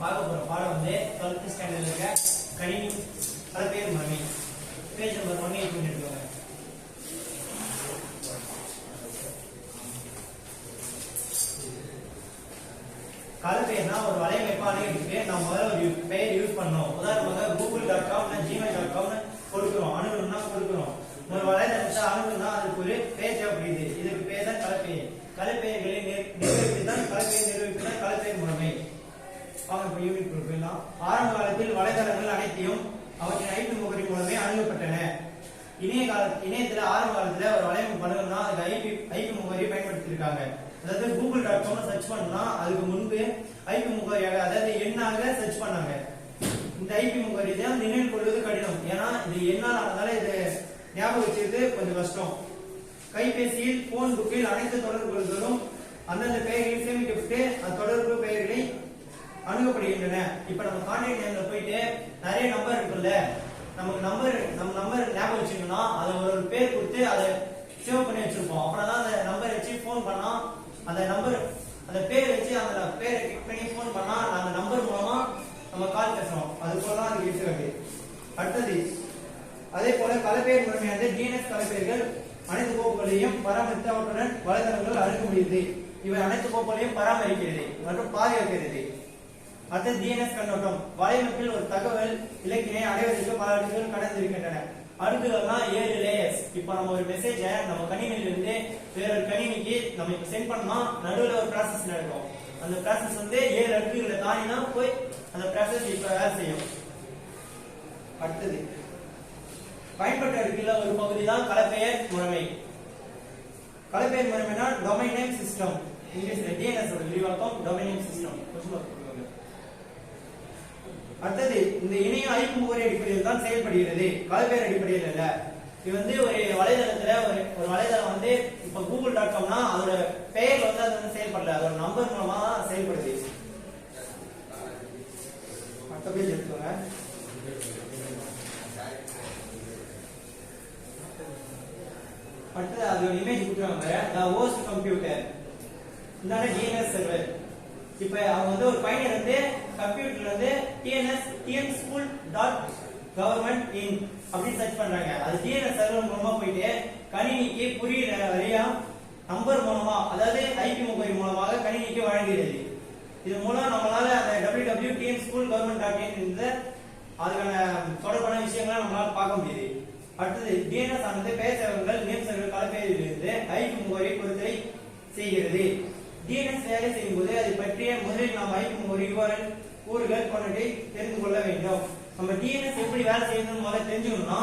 பார்க்க போற பாடம் வந்து 12th ஸ்டாண்டர்ட்ல இருக்க கணினி பல பேர் மணி பேஜ் நம்பர் ஒன் எயிட் எடுத்துக்கோங்க கலப்பேர்னா ஒரு வலையமைப்பான இருக்கு நம்ம முதல்ல ஒரு பெயர் யூஸ் பண்ணோம் உதாரணமாக Google dot com Gmail dot காம்னு கொடுக்குறோம் அணுகணும்னா கொடுக்குறோம் ஒரு வலைதளத்தை அணுகணும்னா அதுக்கு ஒரு பெயர் தேவைப்படுது இதுக்கு பேர் தான் கலப்பெயர் கலப்பெயர்களை நிர்- நிர்வகிப்பு தான் கலப்பெயர் நிர்வகிப்பு தான் கலப்பெயர் முறைமை வாங்க இப்ப யூனிட் போயிடலாம் ஆரம்ப காலத்தில் வலைதளங்கள் அனைத்தையும் அவற்றின் ஐபி முகவரி மூலமே அணுகப்பட்டன இணைய கால இணையத்துல ஆரம்ப காலத்துல ஒரு வலையமைப்பு பண்ணணும்னா அதுக்கு ஐபி ஐபி முகவரி பயன்படுத்தியிருக்காங்க அதாவது கூகுள் டாட் காம் சர்ச் பண்ணா அதுக்கு முன்பு ஐபி முகவரியாக அதாவது எண்ணாக சர்ச் பண்ணாங்க. இந்த ஐபி முகவரி தான் நினைவு கொள்வது கடினம். ஏன்னா இது எண்ணால் ஆனதால இது ஞாபகம் வச்சிருக்கிறது கொஞ்சம் கஷ்டம். கைபேசியில் போன் புக்கில் அனைத்து தொடர்புகளும் அந்தந்த பெயர்களில் சேமிக்கப்பட்டு அந்த தொடர்பு பெயர்களை அணுகப்படுகின்றன. இப்ப நம்ம கான்டாக்ட் நேம்ல போயிட்டு நிறைய நம்பர் இருக்குல்ல? நமக்கு நம்பர் நம்ம நம்பர் ஞாபகம் வச்சுக்கணும்னா அதை ஒரு ஒரு பேர் கொடுத்து அதை சேவ் பண்ணி வச்சிருப்போம். அப்புறம் தான் அந்த நம்பர் வச்சு ஃபோன் பண்ணா அந்த நம்பர் அந்த பேர் வச்சு அந்த பேரை கிளிக் பண்ணி ஃபோன் பண்ணா அந்த நம்பர் மூலமா நம்ம கால் பேசுறோம் அது போல தான் அது இருக்கு அடுத்தது அதே போல கலப்பெயர் முறைமையானது டிஎன்எஸ் கலப்பெயர்கள் அனைத்து கோப்புகளையும் பராமரித்து அவற்றுடன் வலைதளங்கள் அணுக முடியுது. இவை அனைத்து கோப்புகளையும் பராமரிக்கிறது மற்றும் பாதுகாக்கிறது. அடுத்து டிஎன்எஸ் கண்ணோட்டம். வலையமைப்பில் ஒரு தகவல் இலக்கினை அடைவதற்கு பல ஆண்டுகள் கடந்திருக்கின்றன. அடுத்ததெல்லாம் ஏழு லேயர்ஸ் இப்போ நம்ம ஒரு மெசேஜை நம்ம கணினியில இருந்து வேற ஒரு கணினிக்கு நம்ம இப்ப சென்ட் பண்ணோம் நடுவில் ஒரு ப்ராசஸ் நடக்கும் அந்த ப்ராசஸ் வந்து ஏழு அடுக்குகளை தாண்டினா போய் அந்த ப்ராசஸ் இப்ப வேலை செய்யும். அடுத்தது பயன்பட்ட அடுக்கில் ஒரு பகுதி தான் கலப்பெயர் முறைமை. கலப்பெயர் முறைமைனா டொமைன் நேம் சிஸ்டம் இங்கிலீஷ்ல டிஎன்எஸ் விரிவாக்கம் டொமைன் நேம் சிஸ்டம் அடுத்தது இந்த இணைய அழிப்பு முகவரி அடிப்படையில் தான் செயல்படுகிறது. கால்பேர் அடிப்படையில் இல்ல இது வந்து ஒரு வலைதளத்துல ஒரு ஒரு வலைதளம் வந்து இப்ப கூகுள் டாட் காம்னா அதோட பெயர் வந்து அது வந்து செயல்படல. அதோட நம்பர் மூலமா தான் செயல்படுது. எடுத்துக்கோங்க. அடுத்தது அதோட இமேஜ் கொடுத்துருவாங்க த ஹோஸ்ட் கம்ப்யூட்டர் இந்தாண்ட டிஎன்எஸ் சர்வர் இப்ப அவங்க வந்து ஒரு பையன் வந்து கம்ப்யூட்டர்ல வந்து DNS TN school dot government in அப்படின்னு சர்ச் பண்றாங்க. அது டிஎன்எஸ் சர்வர் மூலமா போயிட்டு கணினிக்கு புரியுற வழியா நம்பர் மூலமா அதாவது ஐபி முகவரி மூலமாக கணினிக்கு வழங்குகிறது. இது மூலம் நம்மளால அந்த W W TN school government dot in அதுக்கான தொடர்பான விஷயங்களை நம்மளால பார்க்க முடியுது. அடுத்தது டிஎன்எஸ் ஆனது பெயர் சேவகங்கள் நேம் சேவகங்கள் கலப்பெயரிலிருந்து ஐபி முகவரி பொறுத்தலை செய்கிறது. டிஎன்எஸ் வேலை செய்யும் போது அதை பற்றிய முதலில் நாம் வைக்கும் ஒரு URL கூறுகள் போன்றவற்றை தெரிந்து கொள்ள வேண்டும். நம்ம டிஎன்எஸ் எப்படி வேலை செய்யணும்னு முதல்ல தெரிஞ்சுக்கணும்னா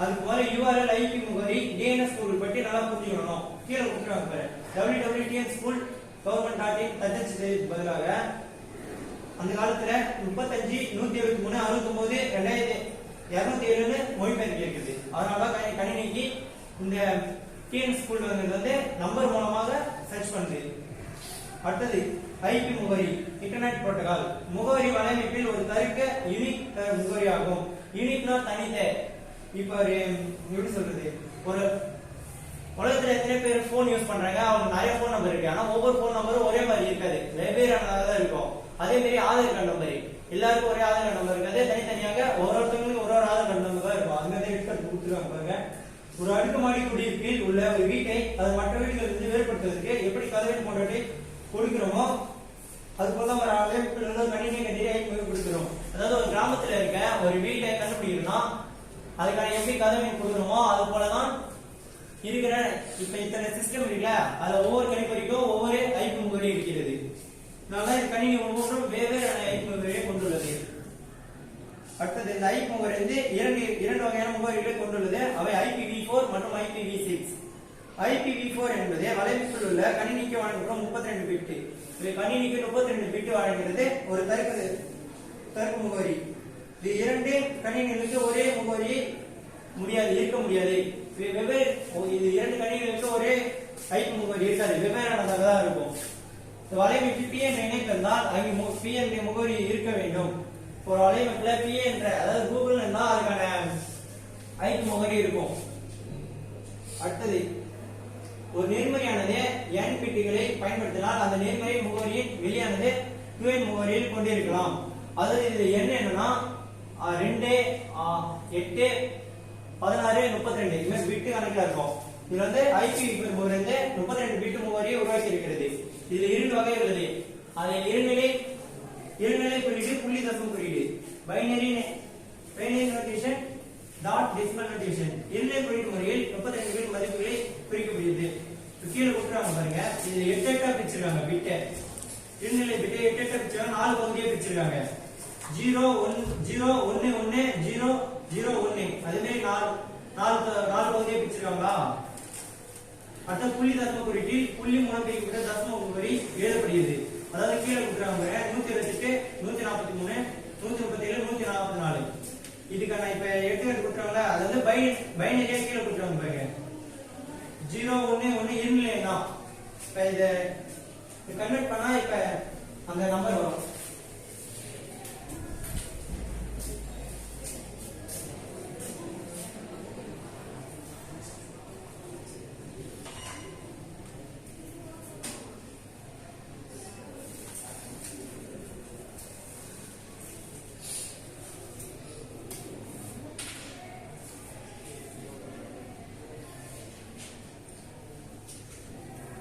அதுக்கு முதல்ல URL ஐபி முகவரி டிஎன்எஸ் கூறு பற்றி நல்லா புரிஞ்சுக்கணும். கீழே கொடுக்குறாங்க பாரு. W W TN school government dot in தட்டச்சு பதிலாக அந்த காலத்துல முப்பத்தஞ்சு நூத்தி எழுபத்தி மூணு அறுபத்தி ஒன்பது ரெண்டாயிரத்தி இருநூத்தி ஏழுன்னு மொழிபெயர்ப்பு இருக்குது அதனால கணினிக்கு இந்த டிஎன் ஸ்கூல் வந்து நம்பர் மூலமாக சர்ச் பண்ணுது. அடுத்தது ஐபி முகவரி இன்டர்நெட் புரோட்டோகால் முகவரி வலையமைப்பில் ஒரு தருக்க யூனிக் முகவரி ஆகும் யூனிக்னா தனித்த இப்ப ஒரு எப்படி சொல்றது? ஒரு உலகத்துல எத்தனை பேர் போன் யூஸ் பண்றாங்க? அவங்க நிறைய போன் நம்பர் இருக்கு. ஆனா ஒவ்வொரு போன் நம்பரும் ஒரே மாதிரி இருக்காது. வெவ்வேறானதாக தான் இருக்கும். அதே மாதிரி ஆதார் கார்டு நம்பர் எல்லாருக்கும் ஒரே ஆதார் கார்டு நம்பர் இருக்காது. தனித்தனியாக ஒரு ஒரு ஒரு ஆதார் கார்டு நம்பர் தான் இருக்கும். அந்த மாதிரி எடுத்து கொடுத்துருவாங்க பாருங்க. ஒரு அடுக்குமாடி குடியிருப்பில் உள்ள ஒரு வீட்டை அது மற்ற வீடுகளிலிருந்து வேறுபடுத்துவதற்கு எப்படி கதவை போன்றவற்றை கொடுக்கிறோமோ? அது போல ஒரு அமைப்பில் உள்ள கணினி கட்டியை கொடுக்கிறோம். அதாவது ஒரு கிராமத்துல இருக்க ஒரு வீட்டை கண்டுபிடிக்கணும்னா அதுக்கான எப்படி கதவை கொடுக்குறோமோ அது போலதான் இருக்கிற இப்ப இத்தனை சிஸ்டம் இருக்குல்ல அதுல ஒவ்வொரு கணிப்பொறிக்கும் ஒவ்வொரு ஐப்பு முறை இருக்கிறது. அதனால இந்த கணினி ஒவ்வொன்றும் வெவ்வேறு ஐப்பு முறையை கொண்டுள்ளது. அடுத்தது இந்த ஐப்பு முறை வந்து இரண்டு இரண்டு வகையான முகவரிகளை கொண்டுள்ளது. அவை ஐபிவி ஃபோர் மற்றும் ஐபிவி சிக்ஸ் ஐபிவி ஃபோர் என்பது வலையமைப்பில் உள்ள கணினிக்கு வழங்கப்படும் முப்பத்தி ரெண்டு பிட்டு. இது கணினிக்கு முப்பத்தி ரெண்டு பிட்டு வழங்குகிறது. ஒரு தர்க்க தர்க்க முகவரி. இது இரண்டு கணினிகளுக்கு ஒரே முகவரி முடியாது இருக்க முடியாது. இது வெவ்வேறு இது இரண்டு கணினிகளுக்கு ஒரே ஐபி முகவரி இருக்காது. வெவ்வேறானதாக தான் இருக்கும். இந்த வலையமைப்பு பிஎன் இணைப்பிருந்தால் அங்கே பிஎன் முகவரி இருக்க வேண்டும். ஒரு வலையமைப்புல பிஏ என்ற அதாவது கூகுள் இருந்தால் அதுக்கான ஐபி முகவரி இருக்கும். அடுத்தது ஒரு நேர்மறையானது என் பிட்டுகளை பயன்படுத்தினால் அந்த நேர்மறை முகவரியின் வெளியானது டூ என் முகவரியில் கொண்டிருக்கலாம். அதாவது இதுல என்ன என்னன்னா ரெண்டு எட்டு பதினாறு முப்பத்தி ரெண்டு இது மாதிரி பிட்டு கணக்குல இருக்கும். இதுல வந்து ஐபி முகவரி வந்து முப்பத்தி ரெண்டு பிட்டு முகவரியை உருவாக்கி இருக்கிறது இதுல இரண்டு வகை உள்ளது. அது இருநிலை இருநிலை குறியீடு புள்ளி தசம் குறியீடு. Binary binary notation dot decimal notation இருநிலை குறியீடு முறையில் முப்பத்தி ரெண்டு பிட் மதிப்புகளை குறிக்கப்படுகிறது முடியுது கீழே கொடுக்குறாங்க பாருங்க. இது எட்டு எட்டா பிரிச்சிருக்காங்க பிட்டை இருநிலை பிட்டு எட்டு எட்டா பிரிச்சிருக்காங்க நாலு பகுதியே பிரிச்சிருக்காங்க. ஜீரோ ஒன் ஜீரோ ஒன்னு ஒன்னு ஜீரோ ஜீரோ ஒன்னு. அதே மாதிரி நாலு நாலு ப- நாலு பகுதியே பிரிச்சிருக்காங்களா? அடுத்த புள்ளி தசம குறியீட்டில் புள்ளி மூலம் பிரிக்கப்பட்ட தசம குறி எழுதப்படுகிறது அதாவது கீழே கொடுக்குறாங்க நூத்தி இருபத்தெட்டு நூத்தி நாற்பத்தி மூணு நூத்தி முப்பத்தி ஏழு நூத்தி நாற்பத்தி நாலு இதுக்கான இப்ப எடுத்துக்காட்டு கொடுக்குறாங்களா அது வந்து பை பைனரியா கீழே கொடுக்குறாங்க பாருங்க. ஜீரோ ஒன்னு ஒன்னு இருநிலை தான் இப்ப இத கன்வெர்ட் பண்ணா இப்ப அந்த நம்பர் வரும்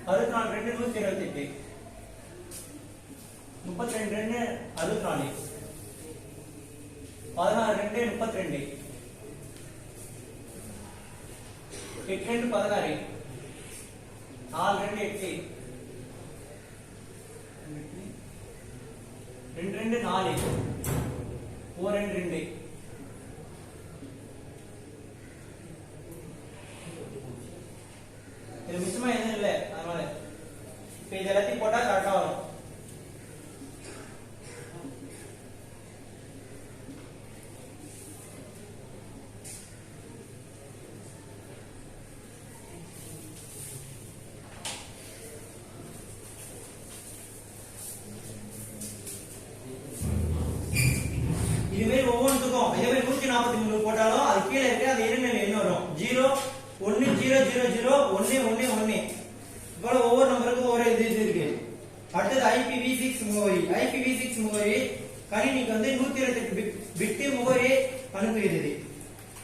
அறுபத்தி நாலு ரெண்டு நூத்தி இருபத்தி எட்டு முப்பத்தி ரெண்டு ரெண்டு அறுபத்தி நாலு பதினாறு ரெண்டு முப்பத்தி ரெண்டு எட்டு ரெண்டு பதினாறு நாலு ரெண்டு எட்டு ரெண்டு ரெண்டு நாலு ஓ ரெண்டு ரெண்டு இது மிச்சமா எதுவும் இல்ல அதனால இப்ப இது எல்லாத்தையும் போட்டா கரெக்டா வரும் இதுமாரி ஒவ்வொன்றுக்கும் இதே மாதிரி நூத்தி நாற்பத்தி மூணு போட்டாலும் அது கீழே இருக்க அந்த இருநிலை என்ன வரும் ஜீரோ ஒன்னு ஜீரோ ஜீரோ ஜீரோ ஒன்னு ஒன்னு ஒன்னு போல ஒவ்வொரு நம்பருக்கும் ஒவ்வொரு இது இது இருக்கு அடுத்தது ஐபிவி சிக்ஸ் முகவரி ஐபிவி சிக்ஸ் முகவரி கணினிக்கு வந்து நூத்தி இருபத்தி பிட்டு முகவரி அனுப்புகிறது.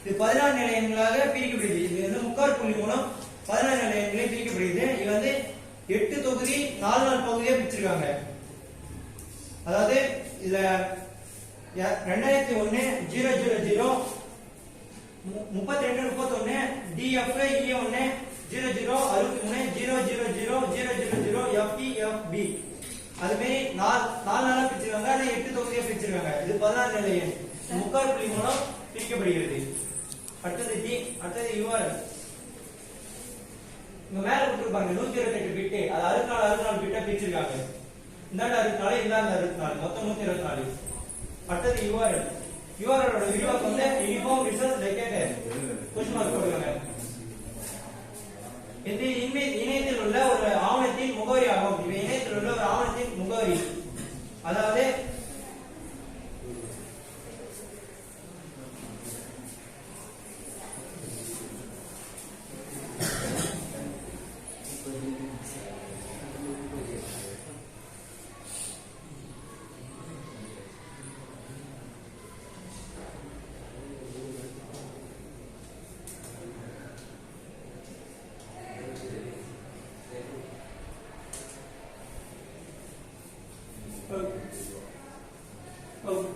இது பதினாறு நிலையங்களாக பிரிக்கப்படுகிறது. இது வந்து முக்கார் புள்ளி மூலம் பதினாறு நிலையங்களே பிரிக்கப்படுகிறது. இது வந்து எட்டு தொகுதி நாலு நாள் பகுதியாக பிரிச்சிருக்காங்க. அதாவது இதுல ரெண்டாயிரத்தி ஒன்னு ஜீரோ ஜீரோ ஜீரோ முப்பத்தி ரெண்டு முப்பத்தொன்னு டிஎஃப் இ ஒன்னு ஜீரோ ஜீரோ அறுபத்தி மூணு zero zero zero zero zero zero FEFB அது மாதிரி நாலு நாலு நாளா பிரிச்சிருக்காங்க ஆனா எட்டு தொகுதியா பிரிச்சிருக்காங்க இது பதினாறு நிலை எண். முக்கால் புள்ளி மூலம் பிரிக்கப்படுகிறது. அடுத்தது டி அடுத்தது யுவர் இங்க மேல கொடுத்துருப்பாங்க நூத்தி இருபத்தி எட்டு பிட்டு அது அறுபத்தி நாலு அறுபத்தி நாலு பிட்டா பிரிச்சிருக்காங்க. இந்தாண்ட அறுபத்தி நாலு இந்தாண்ட அறுபத்தி நாலு. மொத்தம் நூத்தி இருபத்தி நாலு. அடுத்தது யுவர் யுவரோட விரிவாக்கம் வந்து uniform research located question mark போடுவாங்க. இது இணையத்தில் உள்ள ஒரு ஆவணத்தின் முகவரி ஆகும் இது இணையத்தில் உள்ள ஒரு ஆவணத்தின் முகவரி. அதாவது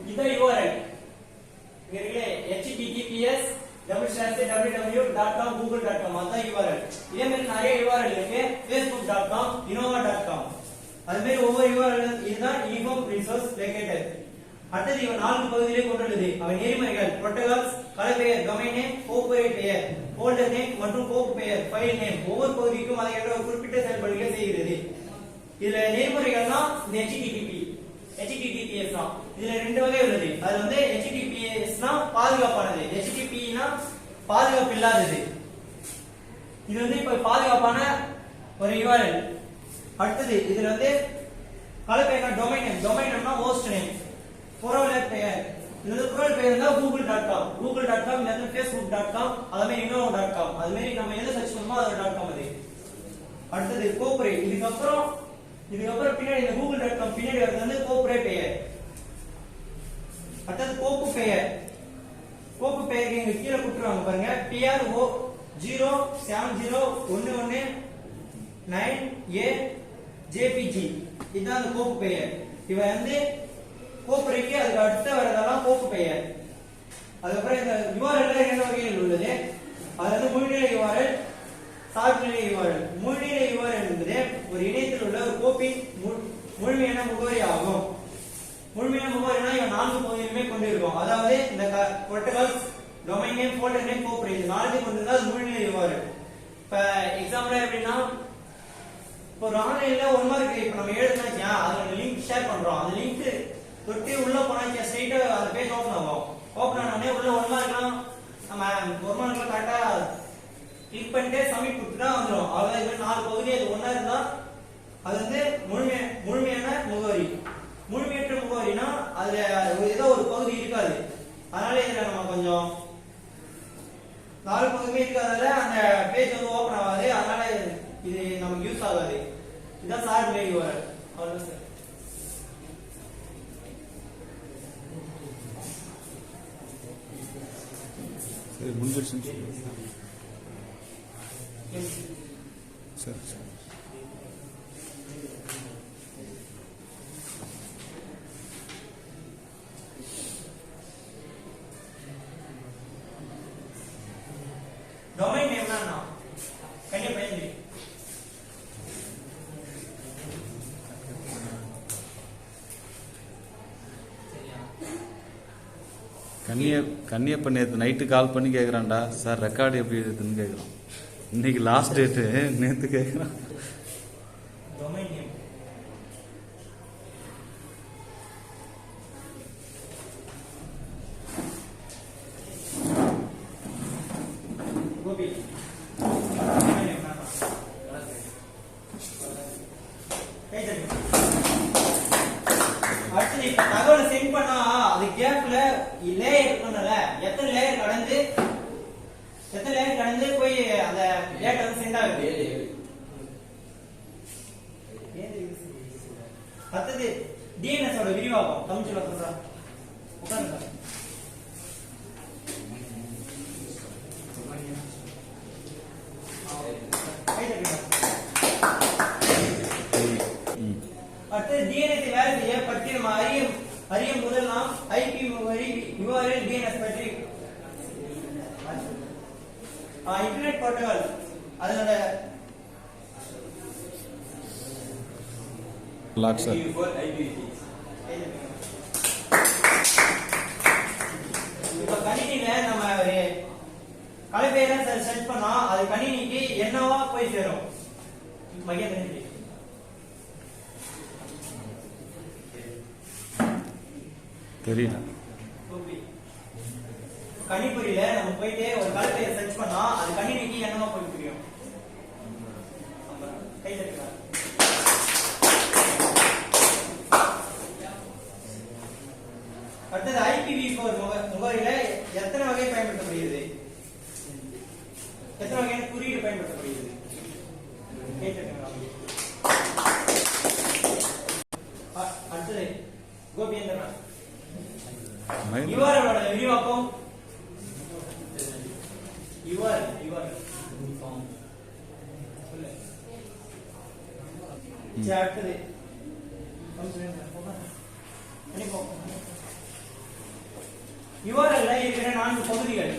இதான் யூஆர்எல் இங்க இருக்குல்ல https double slash www dot com Google dot com அதான் யூஆர்எல் இதே மாதிரி நிறைய யூஆர்எல் இருக்கு. Facebook dot com Innova dot com அது மாதிரி ஒவ்வொரு யூஆர்எல் இதுதான் யூனிஃபார்ம் ரிசோர்ஸ் லொகேட்டட் அடுத்தது இவன் நான்கு பகுதியிலே கொண்டுள்ளது அவன் நெறிமுறைகள் புரோட்டோகால்ஸ் கலப்பெயர் டொமைன் நேம் கோப்புரை பெயர் ஃபோல்டர் நேம் மற்றும் கோப்பு பெயர் ஃபைல் நேம் ஒவ்வொரு பகுதிக்கும் அதை என்ற ஒரு குறிப்பிட்ட செயல்பாடுகளை செய்கிறது. இதுல நெறிமுறைகள்னா இந்த ஹெச்டிடிபி ஹெச்டிடிபிஎஸ் தான். இதுல ரெண்டு வகை உள்ளது. அது வந்து ஹெச்டிடிபிஎஸ் தான் பாதுகாப்பானது. ஹெச்டிபி எப்படின்னா பாதுகாப்பு இல்லாதது. இது வந்து இப்ப பாதுகாப்பான ஒரு யூஆர்எல் அடுத்தது இதுல வந்து கலப்பேக்கா டொமைன் நேம் டொமைன் நேம்னா ஹோஸ்ட் நேம் புரோலர் பெயர். இது வந்து புரோல் பெயர் தான் Google dot com Google dot com இல்லை ஃபேஸ்புக் டாட் காம் அது மாதிரி இன்னோவா டாட் காம் அது மாதிரி நம்ம எது சர்ச் பண்ணுமோ அதோட டாட் காம் அது. அடுத்தது கோப்ரே இதுக்கப்புறம் இதுக்கப்புறம் பின்னாடி இந்த கூகுள் டாட் காம் பின்னாடி வருது வந்து கோபுரே பெயர். அடுத்தது கோப்பு பெயர். கோப்புரை போடுறாங்க பாருங்க. PR O zero seven zero ஒன்னு ஒன்னு நைன் ஏ ஜேபிஜி இதுதான் அந்த கோப்பு பெயர். இவன் வந்து கோப்புரைக்கு அதுக்கு அடுத்த வரதெல்லாம் கோப்பு பெயர். அதுக்கப்புறம் இந்த யுஆர்எல் இரண்டு வகையில் உள்ளது. அதாவது முழுநிலை யுஆர்எல் சார்புநிலை யுஆர்எல் முழுநிலை யுஆர்எல் என்பது ஒரு இணையத்தில் உள்ள ஒரு கோப்பின் மு- முழுமையான முகவரி ஆகும். முழுமையான முகவரினா இவன் நான்கு பகுதியுமே கொண்டிருக்கும். அதாவது இந்த protocol domain name folder name கோப்புரை இது நான்கு கொண்டிருந்தா அது முழுநிலை யுஆர்எல் இப்போ எக்ஸாம்பிள் எப்படின்னா இப்போ ஒரு ஆன்லைன்ல ஒன் மார்க் இப்போ நம்ம எழுதுனாச்சா அதோட லிங்க் ஷேர் பண்றோம். அந்த லிங்க் தொட்டு உள்ள போனாச்சா ஸ்ட்ரைட்டா அந்த பேஜ் ஓப்பன் ஆகும். ஓப்பன் ஆன உள்ள ஒன் மார்க்லாம் நம்ம ஒரு மார்க்லாம் கரெக்டா கிளிக் பண்ணிட்டு சப்மிட் கொடுத்துட்டா வந்துடும் அவ்வளோ இது நாலு பகுதி அது ஒண்ணா இருந்தா அது வந்து முழுமை முழுமையான முகவரி. முழுமையற்ற முகவரினா அதுல ஒரு ஏதோ ஒரு பகுதி இருக்காது. அதனால இதுல நம்ம கொஞ்சம் நாலு பக்கமே இருக்காதனால அந்த பேஜ் வந்து ஓபன் ஆகாது. அதனால இது- நமக்கு யூஸ் ஆகாது. இதான் சார் பிளே யுவர் அவ்வளவு சார். சரி முடிஞ்சிருச்சுன்னு சொல்லு. சரி. டொமைன் நேம்னா என்ன கண்டிப்பா பயந்து கன்னிய கன்னியப்பன் நேற்று நைட்டு கால் பண்ணி கேட்குறான்டா சார் ரெக்கார்டு எப்படி இருக்குதுன்னு கேட்குறான் இன்னைக்கு லாஸ்ட் டேட்டு நேற்று கேட்குறான் domain name Gopi domain name என்னன்னா? கை தட்டுங்க. அடுத்தது இப்ப தகவலை சென்ட் பண்ணா அது கேப்ல லேயர் இருக்கணும்ல எத்தனை லேயர் கடந்து எத்தனை லேயர் கடந்து போய் அந்த டேட்டா வந்து சென்ட் ஆகுது அடுத்தது டிஎன்எஸ் ஓட விரிவாகும் தமிழ் சொல்ல சொல்றேன் உட்காருங்க. கை அடுத்து டிஎன்எஸ் வேலை செய்ய பற்றி நம்ம முதல் நாம் ஐபி முகவரி யுஆர்எல் டிஎன்எஸ் பற்றி. இன்டர்நெட் புரோட்டோகால் அதனோட லாக் சார் இப்ப கணினில நம்ம ஒரு கலைப்பெயரை செர்ச் பண்ணா அது கணினிக்கு என்னவா போய் சேரும்? மகேந்திரன் தெரியல கணிப்பொறியில நம்ம போயிட்டு ஒரு கலைப்பெயரை சர்ச் பண்ணா அது கணினிக்கு என்னவா போய் புரியும் கை தட்டுங்க. அடுத்தது ஐபிவி ஃபோர் முகவரியில எத்தனை வகை பயன்படுத்தப்படுகிறது எத்தனை வகையான குறியீடு பயன்படுத்தப்படுகிறது கேட்டுக்கோங்க. அ- அடுத்தது கோபியந்திரன் மயில் யுவரோட விரிவாக்கம் யுவர் யுவர் சொல்லு. சரி, அடுத்தது யுவர்ல இருக்கிற நான்கு பகுதிகள்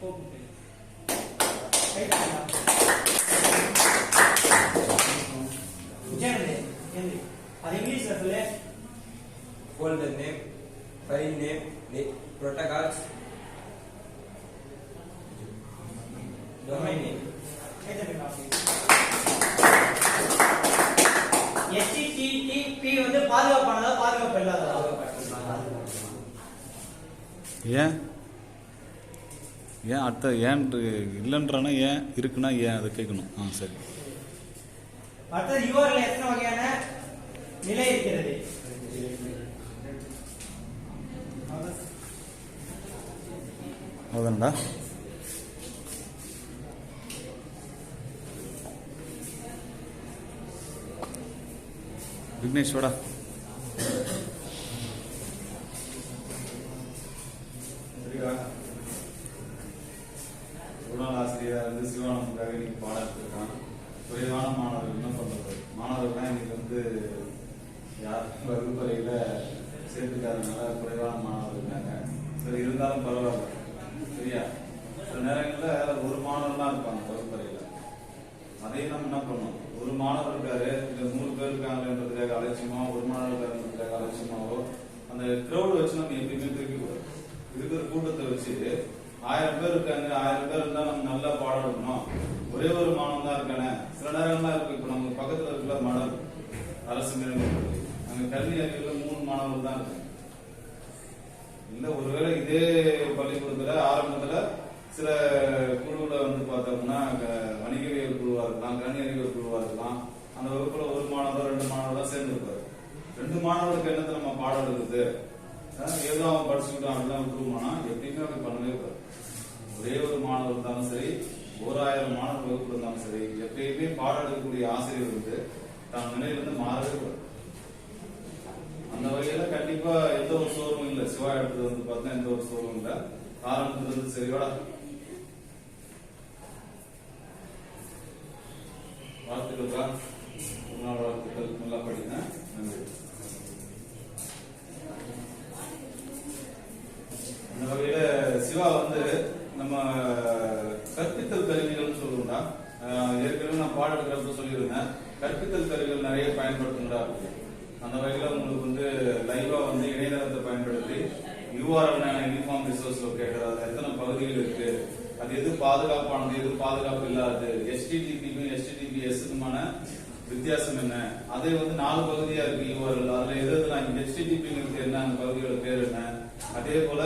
போக்குவரத்து தட்டுங்க. விஜயநந்தி, நன்றி. அது இங்கிலீஷ்ல சொல்லு folder name, file name, the protocols, domain name. HTTP வந்து பாதுகாப்பானதா பாதுகாப்பு இல்லாததா ஏன் ஏன் அடுத்த ஏன் இல்லைன்றானா ஏன் இருக்குன்னா ஏன் அதை கேட்கணும்? ஆ சரி. அடுத்தது யூஆர்எல் எத்தனை வகையான நிலை இருக்கிறது? அவ்வளோதானடா விக்னேஷ் வாடா நமக்காக இன்னைக்கு பாடம் எடுத்திருக்கான் குறைவான மாணவர்கள் என்ன பண்றது மாணவர்கள்லாம் இன்னைக்கு வந்து யார் வகுப்பறையில சேர்த்துக்காதனால குறைவான மாணவர்கள் இருக்காங்க சரி இருந்தாலும் பரவாயில்ல சரியா சில நேரங்கள்ல ஒரு மாணவர் தான் இருப்பாங்க வகுப்பறையில அதையும் நம்ம என்ன பண்ணணும் ஒரு மாணவர் இருக்காரு இல்ல நூறு பேர் இருக்காங்கன்றதுக்காக அலட்சியமா ஒரு மாணவர் இருக்காருன்றதுக்காக அலட்சியமாவோ அந்த கிரௌட் வச்சு நம்ம எப்பயுமே பிரிக்க கூடாது இருக்கிற கூட்டத்தை வச்சு ஆயிரம் பேர் இருக்காங்க ஆயிரம் பேர் நல்லா பாடம் எடுக்கணும் ஒரே ஒரு மாணவன் தான் இருக்கானே. சில நேரம்லாம் இருக்கு. இப்ப நம்ம பக்கத்துல இருக்கிற மாடல் அரசு மேல்நிலைப் அங்க கல்வி அறிவியல மூணு மாணவர்கள் தான் இருக்கு. இல்ல ஒருவேளை இதே பள்ளிக்கூடத்துல ஆரம்பத்துல சில குழுவுல வந்து பார்த்தோம்னா வணிகவியல் குழுவா இருக்கலாம் கணனி அறிவியல் குழுவா இருக்கலாம். அந்த வகுப்புல ஒரு மாணவர் ரெண்டு மாணவர் தான் சேர்ந்துருப்பாரு. ரெண்டு மாணவருக்கு என்னத்தை நம்ம பாடம் எடுக்குது ஏதோ அவன் படிச்சுக்கிட்டான் அப்படிலாம் விட்டுருவானா எப்படியுமே அப்படி பண்ணவே கூடாது. ஒரே ஒரு மாணவர் இருந்தாலும் சரி ஓராயிரம் மாணவர் வகுப்பு இருந்தாலும் சரி எப்பயுமே பாடம் எடுக்கக்கூடிய ஆசிரியர் வந்து தான் நிலையிலிருந்து மாறவே கூடாது. அந்த வகையில கண்டிப்பா எந்த ஒரு சோர்வும் இல்ல. சிவா எடுத்தது வந்து பார்த்தா எந்த ஒரு சோர்வும் இல்ல. ஆரம்பத்துல இருந்து சரிவா வாழ்த்துக்கள்க்கா. ஒரு நாள் வாழ்த்துக்கள். நல்லா படிங்க. நன்றி அந்த வகையில சிவா வந்து நம்ம கற்பித்தல் கருவிகள்னு சொல்லுவோம்டா அஹ் ஏற்கனவே நான் பாடம் எடுக்கிறப்ப சொல்லியிருந்தேன் கற்பித்தல் கருவிகள் நிறைய பயன்படுத்துங்கடா அப்படின்னு. அந்த வகையில உங்களுக்கு வந்து லைவா வந்து இணையதளத்தை பயன்படுத்தி யூஆர்எல் யூனிஃபார்ம் ரிசோர்ஸ் லொக்கேட்டர் அது எத்தனை பகுதிகள் இருக்கு? அது எது பாதுகாப்பானது எது பாதுகாப்பு இல்லாதது? எஸ்டிடிபிக்கும் எஸ்டிடிபிஎஸ்க்குமான வித்தியாசம் என்ன? அதே வந்து நாலு பகுதியா இருக்கு யூஆர்எல் அதுல எது எதுலாம் எஸ்டிடிபிங்கிறது என்ன அந்த பகுதியோட பேர் என்ன? அதே போல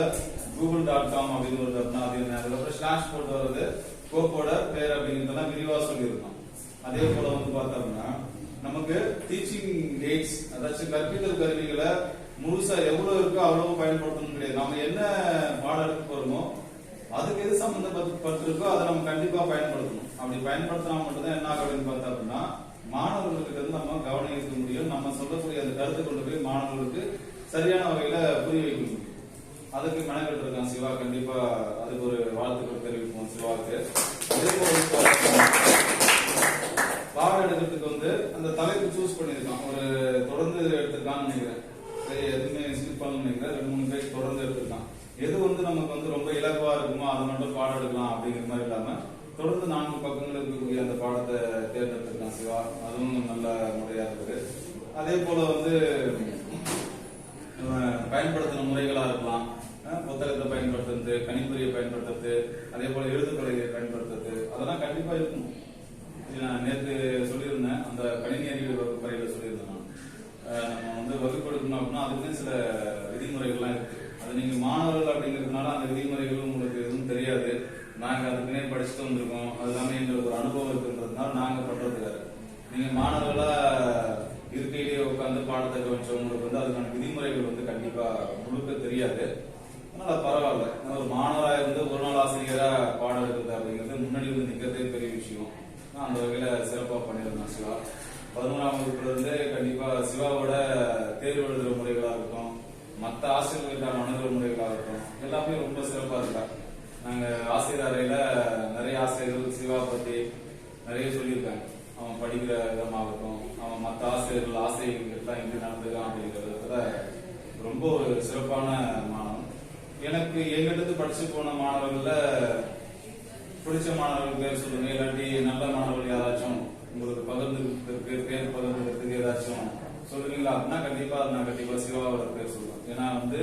கூகுள் டாட் காம் அப்படின்னு ஒரு தப்புனா அது என்ன? அதுக்கப்புறம் ஸ்லாஷ் போட்டு வர்றது கோப்போட பேர் அப்படிங்கிறதெல்லாம் விரிவா சொல்லியிருக்கோம். அதே போல வந்து பார்த்தோம்னா நமக்கு டீச்சிங் எய்ட்ஸ் அதாச்சும் கற்பித்தல் கருவிகளை முழுசா எவ்வளவு இருக்கோ அவ்வளவு பயன்படுத்தணும் கிடையாது. நம்ம என்ன பாடம் எடுக்க போறோமோ அதுக்கு எது சம்பந்தப்பட்டிருக்கோ அதை நம்ம கண்டிப்பா பயன்படுத்தணும். அப்படி பயன்படுத்தினா மட்டும்தான் என்ன ஆகும் பார்த்தா அப்படின்னா மாணவர்களுக்கு வந்து நம்ம கவனம் ஈர்க்க முடியும். நம்ம சொல்லக்கூடிய அந்த கருத்தை கொண்டு போய் மாணவர்களுக்கு சரியான வகையில புரிய வைக்க முடியும். அதுக்கு மெனக்கெட்டு இருக்கான் சிவா. கண்டிப்பா அதுக்கு ஒரு வாழ்த்துக்கள் தெரிவிப்போம் சிவாவுக்கு. அதே போல பாடம் எடுக்கிறதுக்கு வந்து அந்த தலைப்பு சூஸ் பண்ணியிருக்கான். ஒரு தொடர்ந்து எடுத்திருக்கான்னு நினைக்கிறேன். எதுவுமே ஸ்கிப் பண்ண ரெண்டு மூணு பேஜ் தொடர்ந்து எடுத்துக்கலாம். எது வந்து நமக்கு வந்து ரொம்ப இலகுவா இருக்குமோ அதை மட்டும் பாடம் எடுக்கலாம் அப்படிங்கிற மாதிரி இல்லாம தொடர்ந்து நான்கு பக்கங்கள் இருக்கக்கூடிய அந்த பாடத்தை தேர்ந்தெடுத்திருக்கான் சிவா. அதுவும் நல்ல முறையா இருக்குது. அதே போல வந்து நம்ம பயன்படுத்தின முறைகளா இருக்கலாம். அஹ் புத்தகத்தை பயன்படுத்துறது கணிப்பொறியை பயன்படுத்துறது அதே போல எழுதுப்பறையை பயன்படுத்துறது அதெல்லாம் கண்டிப்பா இருக்கும். நேற்று சொல்லியிருந்தேன் அந்த கணினி அறிவியல் வகுப்பறையில சொல்லியிருந்தேன் நான். அஹ் நம்ம வந்து அப்படின்னா அதுக்குன்னு சில விதிமுறைகள்லாம் இருக்கு. அது நீங்க மாணவர்கள் அப்படிங்கிறதுனால அந்த விதிமுறைகள் உங்களுக்கு எதுவும் தெரியாது. நாங்க அதுக்குன்னே படிச்சுட்டு வந்திருக்கோம். அது எல்லாமே எங்களுக்கு ஒரு அனுபவம் இருக்குன்றதுனால நாங்க பண்றது வேற. நீங்க மாணவர்களா இருக்கையிலேயே உட்காந்து பாடத்தை கவனிச்சவங்களுக்கு வந்து அதுக்கான விதிமுறைகள் வந்து கண்டிப்பா முழுக்க தெரியாது. அதனால பரவாயில்ல. ஒரு மாணவரா இருந்து ஒரு நாள் ஆசிரியரா பாடம் எடுக்கிறது அப்படிங்கிறது முன்னாடி வந்து நிக்கிறதே பெரிய விஷயம். நான் அந்த வகையில சிறப்பா பண்ணியிருந்தேன் சிவா. பதினோராம் வகுப்புல இருந்து கண்டிப்பா சிவாவோட தேர்வு எழுதுற முறைகளா இருக்கட்டும் மத்த ஆசிரியர்களுக்கான அணுகல் முறைகளாக இருக்கட்டும். எல்லாமே ரொம்ப சிறப்பா இருக்கா. நாங்க ஆசிரியர் அறையில நிறைய ஆசிரியர்கள் சிவா பத்தி நிறைய சொல்லியிருக்காங்க. அவன் படிக்கிற விதமாகட்டும் அவன் மற்ற ஆசிரியர்கள் ஆசிரியர்கள்லாம் எப்படி நடந்துக்கான் அப்படிங்கிறதுல ரொம்ப ஒரு சிறப்பான மாணவன். எனக்கு எங்கிட்ட படிச்சு போன மாணவர்கள்ல பிடிச்ச மாணவர்கள் பேர் சொல்லுங்க. இல்லாட்டி நல்ல மாணவர்கள் யாராச்சும் உங்களுக்கு பகிர்ந்து பேர் பகிர்ந்துக்கிறதுக்கு ஏதாச்சும் சொல்றீங்களா? அப்படின்னா கண்டிப்பா நான் கண்டிப்பா சிவாவோட பேர் சொல்லுவேன் ஏன்னா வந்து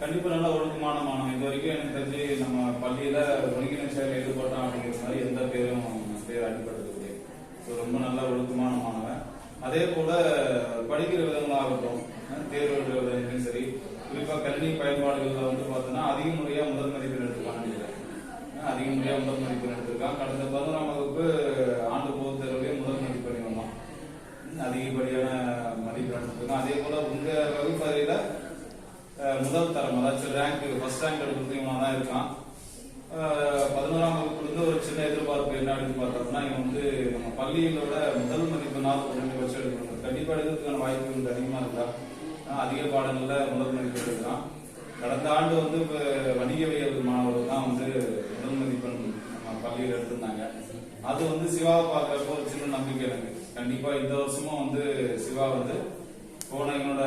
கண்டிப்பா நல்ல ஒழுக்கமான மாணவன். இது வரைக்கும் எனக்கு தெரிஞ்சு நம்ம பள்ளியில ஒழுங்கின செயல் ஈடுபட்டான் அப்படிங்கிற மாதிரி எந்த பேரும் பேர் அடிபட்டது ஸோ ரொம்ப நல்ல ஒழுக்கமான மாணவன். அதே போல படிக்கிற விதங்களாகட்டும் ஆகட்டும் தேர்வு எழுதுற விதங்களும் சரி குறிப்பா கல்வி பயன்பாடுகள்ல வந்து பார்த்தோன்னா அதிக முறையா முதல் மதிப்பெண் எடுத்துக்கான்னு நினைக்கிறேன் அதிக முறையா முதல் மதிப்பெண் எடுத்திருக்கான் கடந்த பதினோராம் வகுப்பு ஆண்டு பொதுத் தேர்வுலேயே முதல் மதிப்பெண் வந்தான் அதிகப்படியான மதிப்பெண் எடுத்திருக்கான் அதே போல உங்க துறையில முதல் தரம் அதாச்சும் ரேங்க் ஃபர்ஸ்ட் ரேங்க் எடுக்கிறது தான் இருக்கான். பதினோராம் வகுப்புல இருந்து ஒரு சின்ன எதிர்பார்ப்பு என்ன அப்படின்னு பார்த்தோம்னா இவன் வந்து நம்ம பள்ளிகளோட முதல் மதிப்பெண்ணால் குறைந்தபட்சம் எடுக்கணும். கண்டிப்பா எடுக்கிறதுக்கான வந்து அதிகமா இருக்கா? அதிக பாடங்களில் முதல் மதிப்பு எடுக்கிறான். கடந்த ஆண்டு வந்து இப்ப வணிகவியல் மாணவர்கள் தான் வந்து முதல் மதிப்பெண் நம்ம பள்ளியில் எடுத்திருந்தாங்க. அது வந்து சிவாவை பார்க்கறப்போ ஒரு சின்ன நம்பிக்கை எனக்கு. கண்டிப்பா இந்த வருஷமும் வந்து சிவா வந்து போன இவனோட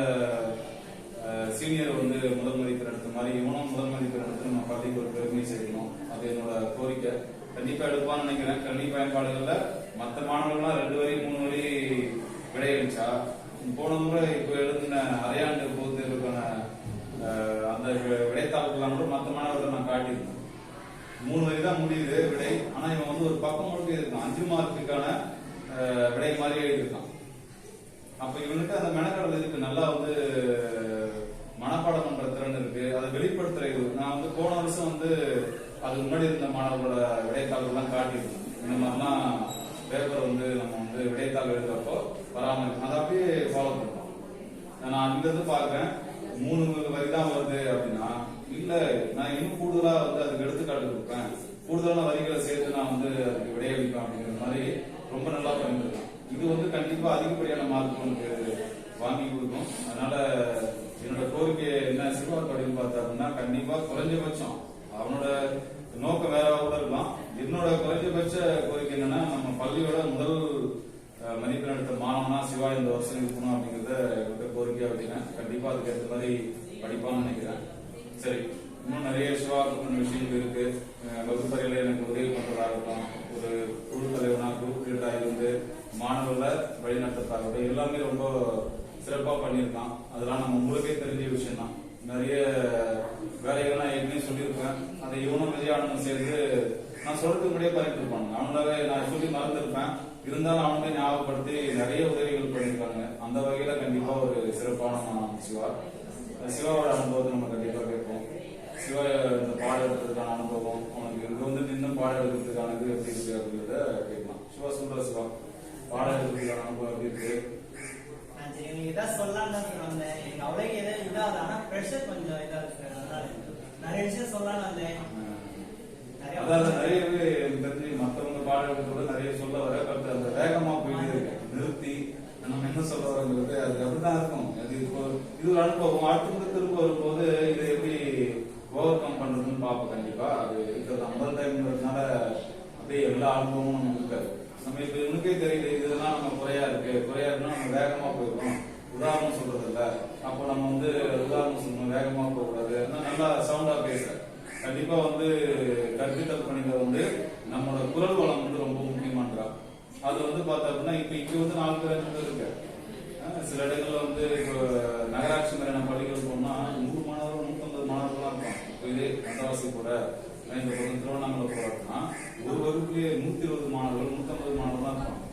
சீனியர் வந்து முதல் மதிப்பெண் எடுத்த மாதிரி இவனும் முதல் மதிப்பெண் எடுத்து நம்ம பள்ளிக்கு ஒரு பெருமை சேர்க்கணும் அது என்னோட கோரிக்கை. கண்டிப்பா எடுப்பான்னு நினைக்கிறேன். கல்வி பயன்பாடுகள்ல மற்ற மாணவர்கள்லாம் ரெண்டு வரி மூணு வரி விடையளிச்சா போன முறை இப்போ எழுதின அரையாண்டு பொது தேர்வுக்கான அந்த வி- விடைத்தாள்கள்லாம் கூட மற்ற மாணவர்கள் நான் காட்டியிருந்தேன். மூணு வரி தான் முடியுது விடை. ஆனா இவன் வந்து ஒரு பக்கம் முழுக்க இருக்கான் அஞ்சு மார்க்குக்கான அஹ், விடை மாதிரி எழுதியிருக்கான். அப்ப இவனுக்கு அந்த மெனக்கடல் இருக்கு. நல்லா வந்து மனப்பாடம் பண்ற திறன் இருக்கு. அதை வெளிப்படுத்துற இது. நான் வந்து போன வருஷம் வந்து அதுக்கு முன்னாடி இருந்த மாணவர்களோட விடைத்தாள்கள் எல்லாம் இந்த மாதிரிலாம் பேப்பர் வந்து நம்ம வந்து விடைத்தாள் எழுதுறப்போ பராமரிக்கணும் அதை அப்படியே ஃபாலோ பண்ணுவோம் நான் அங்கிருந்து பார்க்கறேன். மூணு வரி தான் வருது அப்படின்னா இல்ல நான் இன்னும் கூடுதலா வந்து அதுக்கு எடுத்துக்காட்டு கொடுப்பேன். கூடுதலான வரிகளை சேர்த்து நான் வந்து அதுக்கு விடையளிப்பேன் அப்படிங்கிற மாதிரி ரொம்ப நல்லா பண்ணிருக்கேன் இது வந்து கண்டிப்பா அதிகப்படியான மார்க் உங்களுக்கு வாங்கி கொடுக்கும். அதனால என்னோட கோரிக்கை என்ன சிவாக்கு அப்படின்னு பார்த்தா அப்படின்னா கண்டிப்பா குறைஞ்சபட்சம் அவனோட நோக்கம் வேற கூட இருக்கலாம் என்னோட குறைஞ்சபட்ச கோரிக்கை என்னன்னா நம்ம பள்ளியோட முதல் மதிப்பெண் எடுத்த மாணவனா சிவா இந்த வருஷம் இருக்கணும் அப்படிங்கறத என்னோட கோரிக்கை வைக்கிறேன் கண்டிப்பா அதுக்கு ஏற்ற மாதிரி படிப்பான்னு நினைக்கிறேன். சரி இன்னும் நிறைய சிவா விஷயங்கள் இருக்கு. வகுப்பறையில எனக்கு உதவி பண்றதாகட்டும் ஒரு குழு தலைவனா குரூப் லீடரா இருந்து மாணவர்களை வழிநடத்துறதாகட்டும் எல்லாமே ரொம்ப சிறப்பா பண்ணியிருக்கான். அதெல்லாம் நம்ம உங்களுக்கே தெரிஞ்ச விஷயம் தான் நிறைய வேலைகள்லாம் ஏற்கனவே சொல்லியிருப்பேன். அதை இவனும் விஜயானந்தும் சேர்ந்து நான் சொல்றதுக்கு முன்னாடியே பண்ணிட்டு இருப்பாங்க அவனாவே நான் சொல்லி மறந்துருப்பேன். இருந்தாலும் அவனே ஞாபகப்படுத்தி நிறைய உதவிகள் பண்ணியிருக்காங்க. அந்த வகையில கண்டிப்பா ஒரு சிறப்பான சிவா. சிவாவோட அனுபவத்தை நம்ம கண்டிப்பா கேட்போம். சிவா இந்த பாடம் எடுத்ததுக்கான அனுபவம் அவனுக்கு இங்க வந்து நின்று பாடம் எடுக்கிறதுக்கான இது எப்படி இருக்கு அப்படிங்கிறத கேட்கலாம். சிவா சொல்ற சிவா. பாடம் எடுக்கிறதுக்கான அனுபவம் எப்படி இருக்கு? உங்களுக்கு இதான் சொல்லலாம்னு தான் வந்தேன் எனக்கு அவ்வளோ இதாகுது ப்ரெஷர் கொஞ்சம் இதா இருக்கு. அதனால நிறைய விஷயம் சொல்லலாம்னு வந்தேன் நிறைய அதாவது எனக்கு தெரிஞ்சு மத்தவங்க பாடல்களோட நிறைய சொல்ல வர பட் அந்த வேகமா போயிட்டு இருக்கு. நிறுத்தி நம்ம என்ன சொல்ல வரோங்கிறது அது அப்படிதான் இருக்கும் அது இப்போ இது ஒரு அனுபவம். அடுத்த திரும்ப வரும்போது இதை எப்படி ஓவர் கம் பண்றதுன்னு பார்ப்போம். கண்டிப்பா. அது இருக்கிறது ஐம்பது அப்படியே எல்லா அனுபவமும் நம்ம இப்ப இவனுக்கே தெரியுது இதெல்லாம் நம்ம குறையா இருக்கு. குறையா இருக்குன்னா நம்ம வேகமா போயிடும் உதாரணம் சொல்றது இல்ல அப்போ நம்ம வந்து உதாரணம் சொல்லணும் வேகமா போகக்கூடாது. நல்லா சவுண்டா பேச. கண்டிப்பா வந்து கற்பித்தல் பணிகள் வந்து நம்மளோட குரல் வளம் வந்து ரொம்ப முக்கியமானதா அது வந்து பார்த்தா அப்படின்னா இப்ப இங்க வந்து நாலு பேர் அஞ்சு பேர் இருக்கு சில இடங்கள்ல வந்து இப்போ நகராட்சி மாதிரியான பள்ளிகள் போனா நூறு மாணவர்கள் நூத்தம்பது மாணவர்களா இருக்கும் இப்போ இதே கந்தவாசி கூட இந்த பக்கம் திருவண்ணாமலை போறோம்னா ஒரு வகுப்புலயே நூத்தி இருபது மாணவர்கள் நூத்தம்பது மாணவர்களா இருப்பாங்க.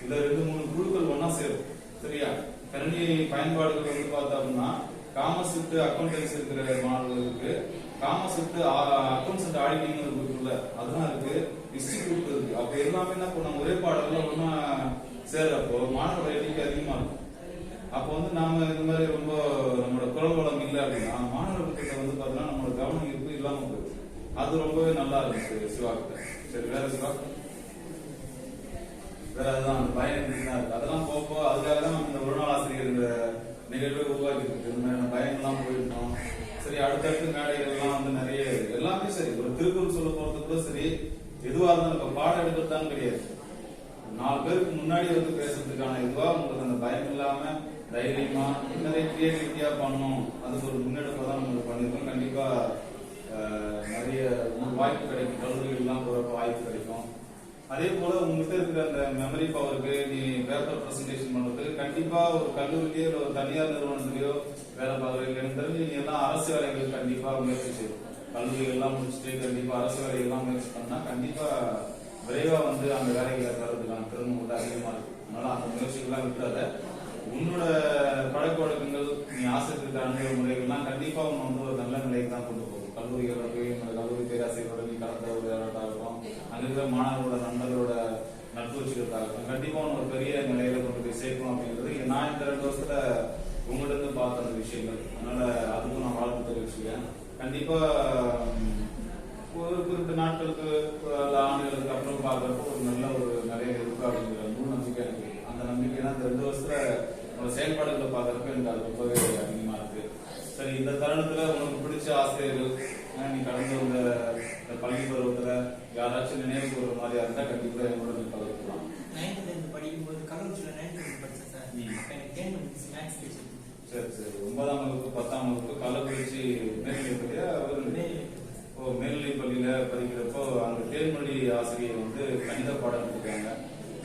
இதுல ரெண்டு மூணு குழுக்கள் ஒன்னா சேரும். சரியா? கணினி பயன்பாடுகள் வந்து பார்த்தா அப்படின்னா காமர்ஸ் விட்டு அக்கௌண்டன்ஸ் இருக்கிற மாணவர்களுக்கு காமர்ஸ் விட்டு அக்கௌண்ட்ஸ் விட்டு ஆடிட்டிங் ஒரு குரூப் இல்ல அதெல்லாம் இருக்கு. ஹிஸ்டரி குரூப் இருக்கு. அப்ப எல்லாமே என்ன பண்ணும்? ஒரே பாடல்ல ஒன்னா சேர்றப்போ மாணவர் எண்ணிக்கை அதிகமா இருக்கும். அப்போ வந்து நாம இந்த மாதிரி ரொம்ப நம்மளோட குரல் வளம் இல்லை அப்படின்னா மாணவர்கிட்ட வந்து பார்த்தீங்கன்னா நம்மளோட கவனம் இருப்பு இல்லாம போயிடும். அது ரொம்பவே நல்லா இருந்துச்சு சிவா கிட்ட சரி வேற சிவா? வேற அதுதான் அந்த பயம் இருக்கு அதெல்லாம் போக போக அதுக்காக தான் இந்த ஒரு நாள் ஆசிரியர் இந்த நிகழ்வை உருவாக்கி இருக்கு இந்த மாதிரி பயங்கள்லாம் போயிருந்தோம் சரி அடுத்தடுத்து மேடைகள்லாம் வந்து நிறைய எல்லாமே சரி. ஒரு திருக்குறள் சொல்ல போறது கூட சரி. எதுவா இருந்தாலும் இப்ப பாடம் எடுக்கிறதான்னு கிடையாது. நாலு பேருக்கு முன்னாடி வந்து பேசுறதுக்கான இதுவா உங்களுக்கு அந்த பயம் இல்லாம தைரியமா நிறைய கிரியேட்டிவிட்டியா பண்ணணும். அதுக்கு ஒரு முன்னெடுப்பை தான் நம்ம பண்ணிருக்கோம் கண்டிப்பா நிறைய வாய்ப்பு கிடைக்கும் கல்லூரிகள்லாம் போறப்ப வாய்ப்பு கிடைக்கும். அதே போல உங்ககிட்ட இருக்கிற அந்த மெமரி பவருக்கு நீ பேப்பர் ப்ரெசன்டேஷன் பண்றதுக்கு கண்டிப்பா ஒரு கல்லூரிலயோ ஒரு தனியார் நிறுவனத்திலேயோ வேலை பார்க்குறீங்க எனக்கு தெரிஞ்சு நீ எல்லாம் அரசு வேலைகள் கண்டிப்பா முயற்சி செய்யும் கல்லூரிகள் எல்லாம் முடிச்சுட்டு கண்டிப்பா அரசு வேலைகள் எல்லாம் முயற்சி பண்ணா கண்டிப்பா விரைவா வந்து அந்த வேலைகளை தரதுக்கான திறமை வந்து அதிகமா இருக்கும். அதனால அந்த முயற்சிகள்லாம் விட்டுறாத. உன்னோட பழக்க வழக்கங்கள் நீ ஆசிரியருக்கு அணுகிற முறைகள்லாம் கண்டிப்பா உன்னை வந்து ஒரு நல்ல நிலைக்கு தான் கொண்டு கல்லூரிகளுக்கு எங்கள் கல்லூரி பேராசிரியர்களுடன் நீ கலந்த உரையாடட்டாகட்டும் அங்க இருக்கிற மாணவர்களோட நண்பர்களோட நட்பு இருக்கும் கண்டிப்பா உன்னை ஒரு பெரிய நிலையில கொண்டு போய் சேர்க்கணும் அப்படிங்கிறது நான் இந்த ரெண்டு வருஷத்துல உங்கள்கிட்ட இருந்து பார்த்த அந்த விஷயங்கள். அதனால அதுக்கும் நான் வாழ்த்து தெரிவிச்சுக்கேன் கண்டிப்பா ஒரு குறிப்பிட்ட நாட்களுக்கு ஆண்டுகளுக்கு அப்புறம் பார்க்கறப்போ ஒரு நல்ல ஒரு நிறைய இருக்கு அப்படிங்கிற முழு நம்பிக்கை எனக்கு இருக்கு. அந்த நம்பிக்கை தான் இந்த ரெண்டு வருஷத்துல உங்களோட செயல்பாடுகளை பார்க்கறப்ப எனக்கு அது ரொம்பவே அதிகமா இருக்கு. சரி இந்த தருணத்துல உங்களுக்கு பிடிச்ச ஆசிரியர்கள் அஹ் நீ கடந்து வந்த இந்த பள்ளி பருவத்துல யார் யாராச்சும் நினைவுக்கு ஒரு மாதிரியா இருந்தா கண்டிப்பா என்னோட நீ பகிர்ந்துக்கலாம் நைன்த் டென்த் படிக்கும்போது கள்ளக்குறிச்சியில் நைன்த் டென்த் படித்தேன் சார். எனக்கு டென் மினிட்ஸ் மேக்ஸ் டீச்சர் சரி சரி. ஒன்பதாம் வகுப்பு பத்தாம் வகுப்பு கள்ளக்குறிச்சி மேல்நிலைப் பள்ளியா? ஓ மேல்நிலைப் பள்ளியில படிக்கிறப்போ அங்க தேன்மொழி ஆசிரியர் வந்து கணித பாடம் எடுத்துருக்காங்க.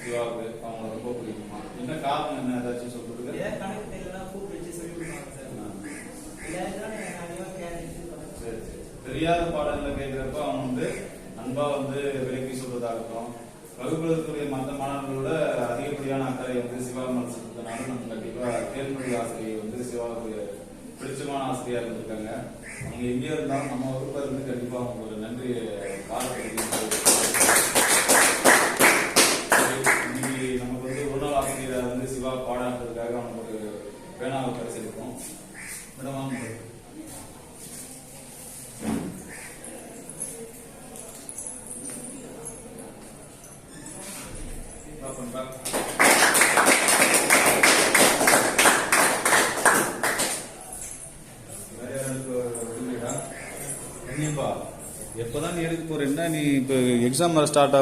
சிவாவுக்கு. அவங்க ரொம்ப பிடிக்குமா? என்ன காரணம் என்ன? ஏதாச்சும் ஏதாவது கணக்கு தெரியலனா கூப்பிட்டு வச்சு சொல்லி கொடுப்பாங்க சார் இல்லை இதெல்லாம் எனக்கு அதிகமாக கேட்டு சரி, சரி. தெரியாத பாடங்களை கேட்கிறப்ப அவன் வந்து அன்பா வந்து விலக்கி சொல்றதாகட்டும் வகுப்புல இருக்கக்கூடிய மற்ற மாணவர்களோட அதிகப்படியான அக்கறை வந்து சிவா மனசு இருக்கிறதுனால நம்ம கண்டிப்பா தேர்மொழி ஆசிரியர் வந்து சிவாவுக்கு பிடிச்சமான ஆசிரியரா இருந்திருக்காங்க. அவங்க எங்கே இருந்தாலும் நம்ம வகுப்புல இருந்து கண்டிப்பா அவங்க ஒரு நன்றி காலப்பகுதி இன்னைக்கு நமக்கு வந்து ஒரு நாள் வந்து சிவா பாடம் அவனுக்கு ஒரு பேனாவை பரிசளிப்போம். மேடம் இல்லையா? கண்டிப்பா